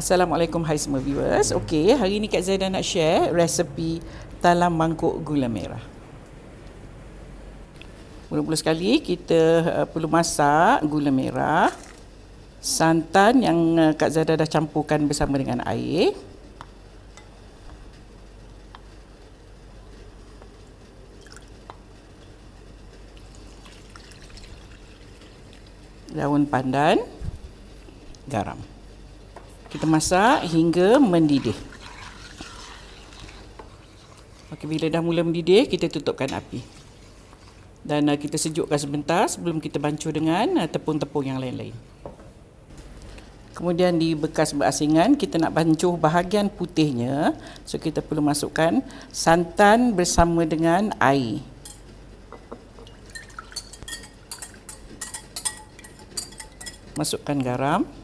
Assalamualaikum hai semua viewers. Okey, hari ni Kak Zaida nak share resepi talam mangkuk gula merah. Mula-mula sekali kita uh, perlu masak gula merah, santan yang uh, Kak Zaida dah campurkan bersama dengan air. Daun pandan, garam. Kita masak hingga mendidih. Okey, bila dah mula mendidih, kita tutupkan api. Dan uh, kita sejukkan sebentar sebelum kita bancuh dengan uh, tepung-tepung yang lain-lain. Kemudian di bekas berasingan, kita nak bancuh bahagian putihnya. So, kita perlu masukkan santan bersama dengan air. Masukkan garam.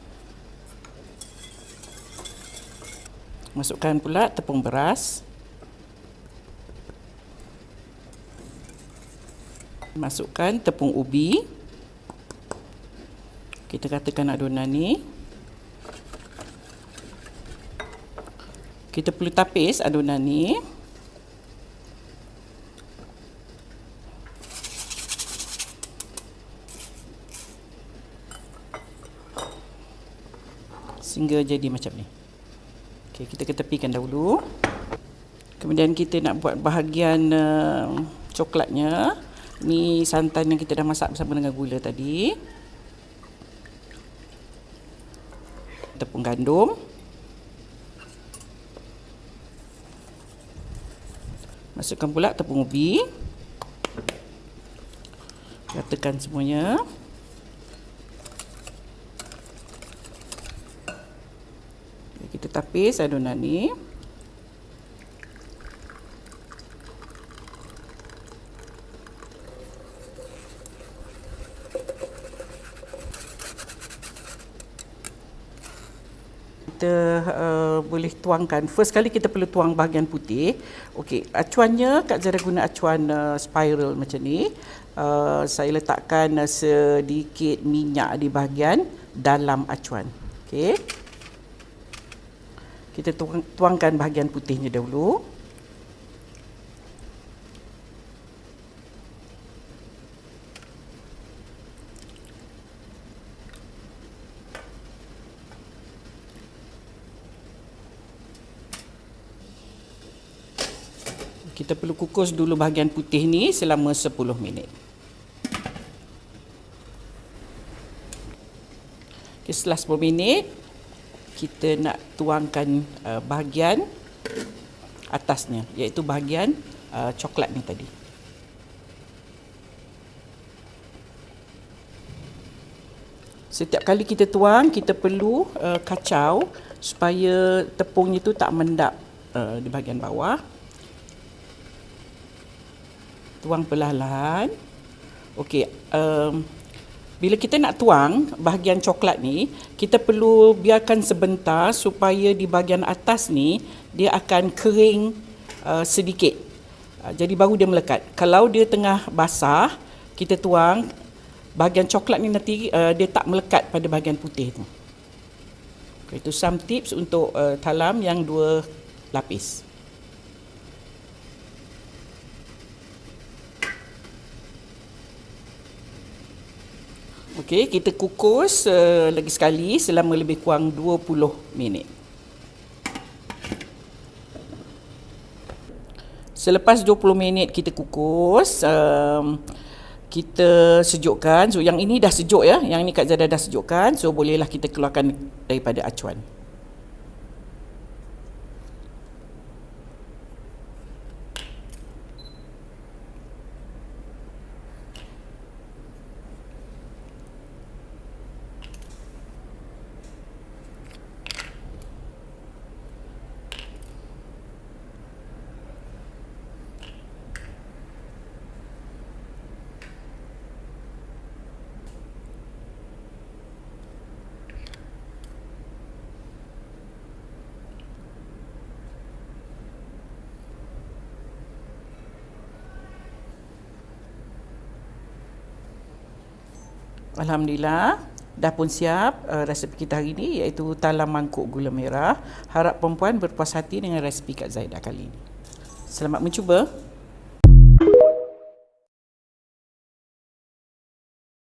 Masukkan pula tepung beras. Masukkan tepung ubi. Kita katakan adunan ni. Kita perlu tapis adunan ni. Sehingga jadi macam ni. Okey, kita ketepikan dahulu. Kemudian kita nak buat bahagian uh, coklatnya. Ni santan yang kita dah masak bersama dengan gula tadi. Tepung gandum. Masukkan pula tepung ubi. Ratakan semuanya. Tapis adunan ni. kita uh, boleh tuangkan. First kali kita perlu tuang bahagian putih. Okey, acuannya Kak Zara guna acuan uh, spiral macam ni. Uh, saya letakkan uh, sedikit minyak di bahagian dalam acuan. Okey kita tuang, tuangkan bahagian putihnya dahulu. Kita perlu kukus dulu bahagian putih ni selama 10 minit. Okay, setelah 10 minit, kita nak tuangkan uh, bahagian atasnya iaitu bahagian uh, coklat ni tadi. Setiap kali kita tuang, kita perlu uh, kacau supaya tepungnya tu tak mendap uh, di bahagian bawah. Tuang perlahan-lahan. Okey, um, bila kita nak tuang bahagian coklat ni, kita perlu biarkan sebentar supaya di bahagian atas ni dia akan kering uh, sedikit. Uh, jadi baru dia melekat. Kalau dia tengah basah, kita tuang bahagian coklat ni nanti uh, dia tak melekat pada bahagian putih tu. Okay, itu some tips untuk uh, talam yang dua lapis. Okey, kita kukus uh, lagi sekali selama lebih kurang 20 minit. Selepas 20 minit kita kukus, um, kita sejukkan. So yang ini dah sejuk ya. Yang ini Kak Zada dah sejukkan. So bolehlah kita keluarkan daripada acuan. Alhamdulillah dah pun siap uh, resepi kita hari ini iaitu talam mangkuk gula merah. Harap perempuan berpuas hati dengan resepi Kak Zaidah kali ini. Selamat mencuba.